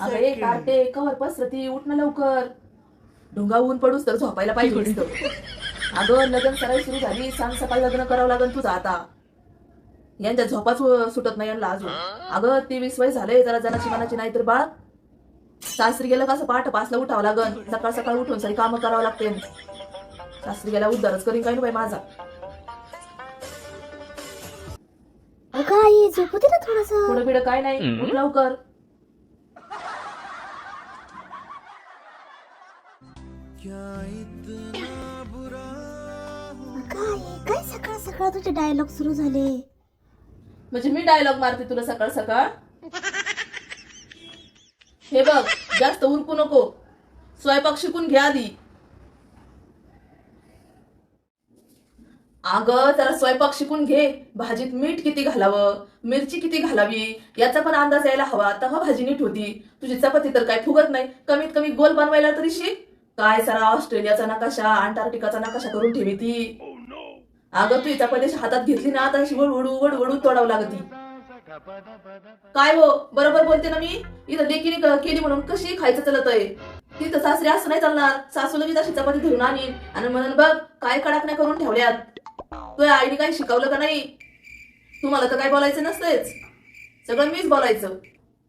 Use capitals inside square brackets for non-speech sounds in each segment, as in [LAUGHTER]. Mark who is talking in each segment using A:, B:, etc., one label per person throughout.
A: अगं A cover पसरती उठ ना लवकर. ढोंगा ऊन पडूस तर झोपायला पाहिजे. [LAUGHS] अगं लग्न सराई सुरू झाली. सांग सकाळी लग्न करावं लागेल तुझं आता. यांच्या झोपाच सुटत नाही यांना अजून. अगं तेवीस वय झालंय जरा जनाची मनाची नाही तर बाळ. सासरी गेलं कसं पहाट पाचला उठावं लागन. सकाळ सकाळ उठून सगळी कामं करावं लागते सासरी गेला उद्धारच करीन काय नाही बाई माझा.
B: अगं आई झोपू दे ना थोडस.
A: पुढं बिडं काय नाही. उठ लवकर.
B: अगं आई काय सकाळ सकाळ तुझे डायलॉग सुरू झाले?
A: म्हणजे मी डायलॉग मारते तुला सकाळ सकाळ? हे बघ जास्त उरकू नको. स्वयंपाक शिकून घ्या आधी. अगं जरा स्वयंपाक शिकून घे. भाजीत मीठ किती घालावं? मिरची किती घालावी? याचा पण अंदाज यायला हवा. तेव्हा भाजी नीट होती तुझी चपाती तर काय फुगत नाही. कमीत कमी गोल बनवायला तरी शिक. काय सारा ऑस्ट्रेलियाचा नकाशा अंटार्क्टिकाचा नकाशा करून ठेवी ती. अगं तू चपाती हातात घेतली ना आता अशी वडू वड वडू तोडावं लागती. काय हो? बरोबर बोलते ना मी? इथं लेकीने केली म्हणून कशी खायचं चलत आहे तिथं सासरी असं नाही चालणार. सासूला मी तशी चपाती धरून आणीन. आणि म्हणून बघ काय कडाकण्या करून ठेवल्यात. तुझ्या आईने काही शिकवलं का नाही? तुम्हाला तर काय बोलायचं नसतेच सगळं मीच बोलायचं.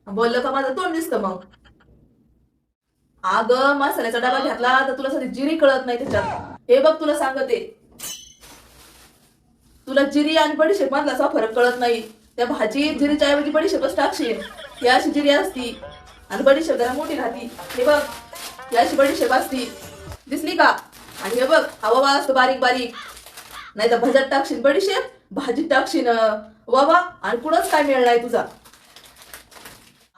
A: बोललं का माझं? तोंड दिसतं मग. अगं मसाल्याचा डबा घेतला तर तुला साधी जिरी कळत नाही त्याच्यात. हे बघ तुला सांगते. तुला जिरी आणि बडीशेप मधला असा फरक कळत नाही. त्या भाजीत जिरीच्या ऐवजी बडीशेपच टाकशील. ही अशी जिरी असती. आणि बडीशेप जरा मोठी राहती. हे बघ ही अशी बडीशेप असती. दिसली का? आणि हे बघ हवा असतो बारीक बारीक. नाही तर भज्यात टाकशील बडीशेप भाजीत टाकशील वावा आणि कुठंच काय मिळणार आहे तुझा.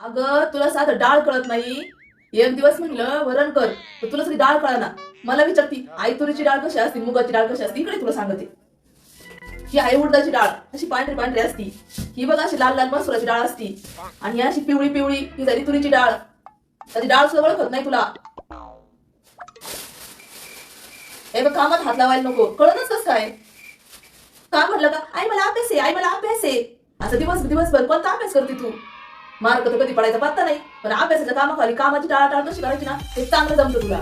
A: अगं तुला साधं डाळ कळत नाही. एक दिवस म्हणलं वरण कर. तर तुला सगळी डाळ कळना. मला विचारती आई तुरीची डाळ कशी असते? मुगाची डाळ कशी असते? इकडे तुला सांगते. ही आई उडदाची डाळ. अशी पांढरी पांढरी असती. ही बघ अशी लाल लाल मसुराची डाळ असती. आणि ही अशी पिवळी पिवळी ही झाली तुरीची डाळ. त्याची डाळ सुद्धा ओळखत नाही तुला. हे बघ कामात हात लावायला नको. कळतच कस काय का म्हणलं का? आई मला अभ्यास आहे आई मला अभ्यास आहे. असं दिवस दिवसभर कोणता अभ्यास करते तू? मार्क तर कधी पडायचा पत्ता नाही. पण अभ्यासाच्या कामाखाली कामाची टाळाटाळ कशी करायची ना ते चांगलं जमतं तुला.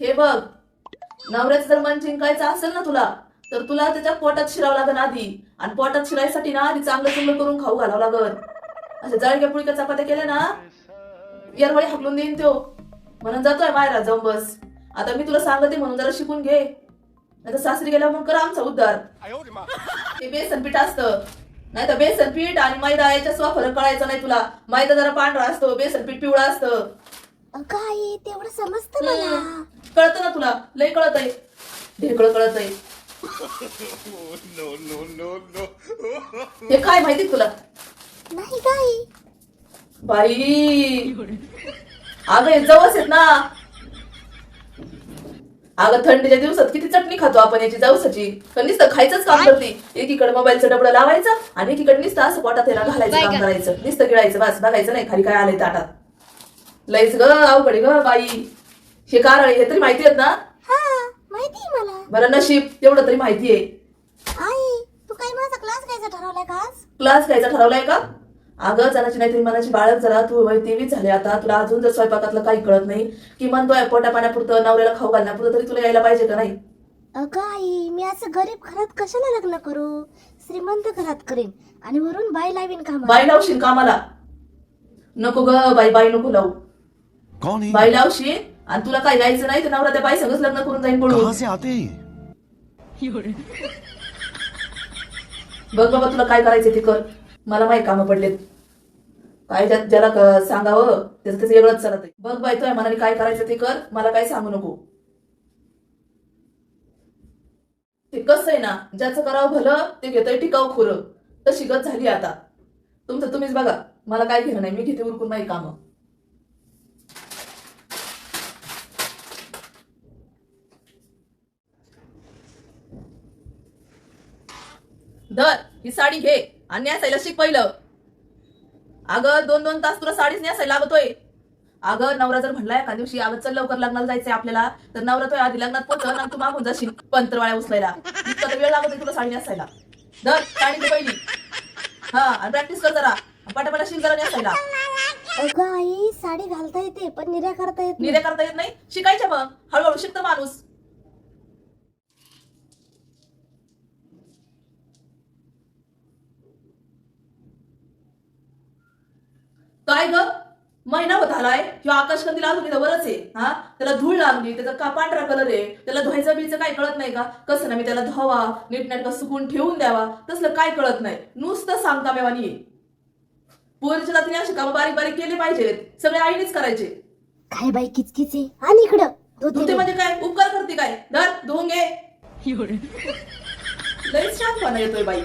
A: हे बघ नवऱ्याचं जर मन जिंकायचं असेल ना तुला तर तुला त्याच्या पोटात शिरावं लागन आधी. आणि पोटात शिरायसाठी ना आधी चांगलं चांगलं करून खाऊ घालावं लागन. अशा जळक्या पुळक्या चपात्या केल्या ना येरवळी हाकलून देईन तो म्हणून जातोय मायरा जाऊन बस. आता मी तुला सांगते म्हणून जरा शिकून घे. नाही तर सासरी गेल्यावर मग कर आमचा उद्धार. ते बेसन पीठ असतं. नाही तर बेसन पीठ आणि मैदा याच्या स्व फरक कळायचा नाही तुला. मैदा जरा पांढरा असतो बेसन पीठ पिवळा असतं.
B: आई तेवढं समजतं मला.
A: कळतं ना तुला? लय कळत आहे. ढेकळ कळत आहे. हे काय माहिती तुला?
B: नाही काय
A: बाई. अगं हे जवस आहेत ना. अगं थंडीच्या दिवसात किती चटणी खातो आपण याची जवसाची पण नुसतं खायचंच काम करते. एकीकडे मोबाईलचं डबडं लावायचं आणि एकीकडे नुसतं असं पोटात याला घालायचं काम करायचं. नुसतं गिळायचं बस बघायचं नाही. खाली काय आलंय ताटात. लईच ग अवघड ग बाई. हे कारण हे तरी माहिती आहेत ना? बरं नशीब तेवढं तरी माहिती आहे.
B: क्लास घ्यायचा ठरवलाय का?
A: अगं जनाची नाहीतरी मनाची बाळक जरा तू वय तेवीस झाले आता तुला अजून जर स्वयंपाकातलं काही कळत नाही किमान तो पोटा पाण्यापुरतं नवऱ्याला खाऊ घालण्यापुरतं तरी तुला यायला पाहिजे का नाही?
B: अगं आई मी असं गरीब घरात कशाला लग्न करू? श्रीमंत घरात करेन आणि वरून बाई लावीन का
A: बाई लावशील कामाला? नको ग बाई बाई नको लावू.
C: है
A: बाई लावशील आणि तुला काय यायचं नाही तर नवरा त्या बाई संगच लग्न करून जाईन
C: ये?
A: बघ बाबा तुला काय करायचं ते कर. मला माहिती कामं पडलेत. काय ज्याला सांगावं त्याचं त्याचं वेगळंच चालत बघ बाय तुझ्या मनाने काय करायचं ते कर मला काय सांगू नको. ते कसं आहे ना ज्याचं करावं भलं ते घेतंय टिकाव खुरं. तशी गत झाली आता. तुमचं तुम्हीच बघा मला काय घेणं नाही मी घेते उरकून माझी कामं. दर ही साडी घे. आणि असायला शिक पहिलं. अगं दोन दोन तास तुला साडीच नेसायला लागतोय. अगं नवरा जर म्हणलाय एका दिवशी अगं चल लवकर लग्नाला जायचंय आपल्याला तर नवरा तो आधी लग्नात पोहोचल आणि तू मागून जाशील पंत्रवाळ्या उचलायला. इतका तर वेळ लागत तुला साडी नेसायला. धर साडी घे पहिली. हा आणि प्रॅक्टिस कर जरा. पटापटा शिक जरा नेसायला.
B: अगं आई साडी घालता येते पण निर्या करता येत
A: निर्या करता येत नाही? शिकायच्या मग. हळूहळू शिकतं माणूस काय ग महिना होत आलाय किंवा आकाशकंदील अजून इथं वरच आहे. हा? त्याला धूळ लागली त्याचा का पांढरा कलर आहे? त्याला धुवायचं बियचं काय कळत नाही का? कसं ना मी त्याला धुवा नीटनेटका सुकून ठेवून द्यावा. तसलं काय कळत नाही. नुसतं सांगता मेवानी पोरीच्या जातीने अशी कामं बारीक बारीक केली पाहिजेत. सगळे आईनेच करायचे.
B: काय बाई किचकिच आहे. आणि इकडं. धुते.
A: म्हणजे काय? उपकार करते काय? धर धुवून घे. लईच येतोय बाई.